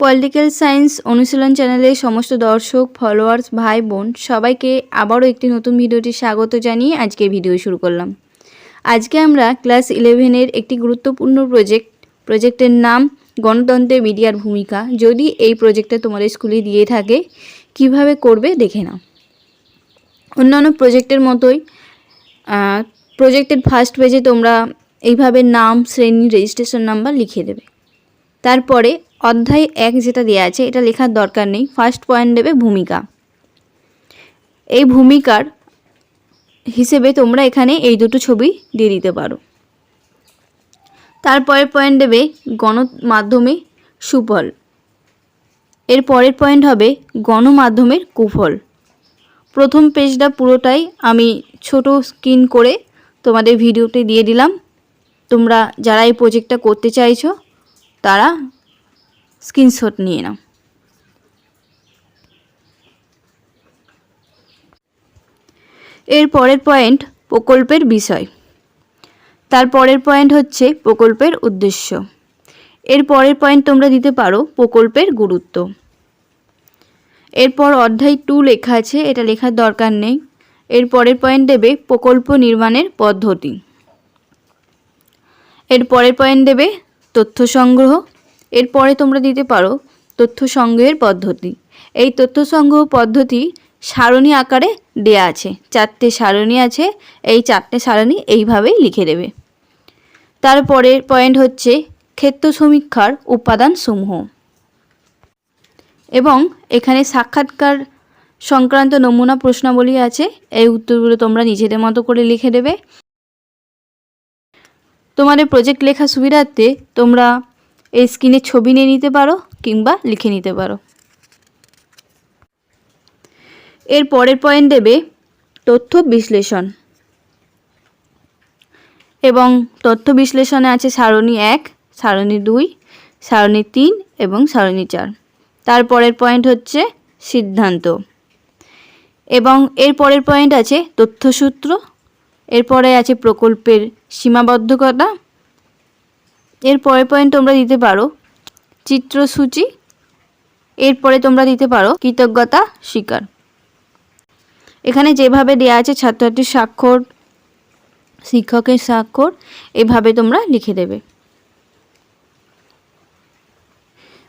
Political science অনুশীলন চ্যানেলের সমস্ত দর্শক ফলোয়ার্স ভাই, বোন সবাইকে আবারও একটি নতুন ভিডিওটি স্বাগত জানিয়ে আজকে ভিডিও শুরু করলাম। আজকে আমরা ক্লাস ইলেভেনের একটি গুরুত্বপূর্ণ প্রজেক্ট প্রজেক্টের নাম গণতন্ত্রে মিডিয়ার ভূমিকা। যদি এই প্রজেক্টটা তোমাদের স্কুলে দিয়ে থাকে, কীভাবে করবে দেখে নাও। অন্যান্য প্রজেক্টের মতোই প্রজেক্টের ফার্স্ট পেজে তোমরা এইভাবে নাম, শ্রেণি রেজিস্ট্রেশন নাম্বার লিখে দেবে। তারপরে অধ্যায় এক যেটা দেওয়া আছে, এটা লেখার দরকার নেই। ফার্স্ট পয়েন্ট দেবে ভূমিকা। এই ভূমিকার হিসেবে তোমরা এখানে এই দুটো ছবি দিয়ে দিতে পারো। তারপরের পয়েন্ট দেবে গণমাধ্যমে সুফল। এর পরের পয়েন্ট হবে গণমাধ্যমের কুফল। প্রথম পেজটা পুরোটাই আমি ছোট স্ক্রিন করে তোমাদের ভিডিওতে দিয়ে দিলাম। তোমরা যারা এই প্রজেক্টটা করতে চাইছো, তারা স্ক্রিনশট নিয়ে নাও। এর পরের পয়েন্ট, প্রকল্পের বিষয়। তার পরের পয়েন্ট হচ্ছে প্রকল্পের উদ্দেশ্য। এর পরের পয়েন্ট তোমরা দিতে পারো প্রকল্পের গুরুত্ব। এরপর অধ্যায় টু লেখা আছে, এটা লেখার দরকার নেই। এর পরের পয়েন্ট দেবে প্রকল্প নির্মাণের পদ্ধতি। এর পরের পয়েন্ট দেবে তথ্য সংগ্রহ। এরপরে তোমরা দিতে পারো তথ্য সংগ্রহের পদ্ধতি। এই তথ্য সংগ্রহ পদ্ধতি সারণী আকারে দেয়া আছে। চারটে সারণী আছে, এই চারটে সারণী এইভাবেই লিখে দেবে। তারপরের পয়েন্ট হচ্ছে ক্ষেত্র সমীক্ষার উপাদান সমূহ। এবং এখানে সাক্ষাৎকার সংক্রান্ত নমুনা প্রশ্নাবলী আছে, এই উত্তরগুলো তোমরা নিজেদের মতো করে লিখে দেবে। তোমাদের প্রজেক্ট লেখা সুবিধার্থে তোমরা এই স্ক্রিনে ছবি নিয়ে নিতে পারো কিংবা লিখে নিতে পারো। এর পরের পয়েন্ট দেবে তথ্য বিশ্লেষণ। এবং তথ্য বিশ্লেষণে আছে সারণী এক, সারণী দুই, সারণী তিন এবং সারণী চার। তারপরের পয়েন্ট হচ্ছে সিদ্ধান্ত। এবং এর পরের পয়েন্ট আছে তথ্যসূত্র। এরপরে আছে প্রকল্পের সীমাবদ্ধকতা। এর পরের পয়েন্ট তোমরা দিতে পারো চিত্রসূচি। এরপরে তোমরা দিতে পারো কৃতজ্ঞতা স্বীকার এখানে যেভাবে দেওয়া আছে ছাত্রছাত্রীর স্বাক্ষর, শিক্ষকের স্বাক্ষর, এভাবে তোমরা লিখে দেবে।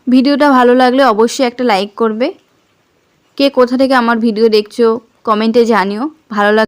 ভিডিওটা ভালো লাগলে অবশ্যই একটা লাইক করবে। কে কোথা থেকে আমার ভিডিও দেখছ কমেন্টে জানিও। ভালো লাগ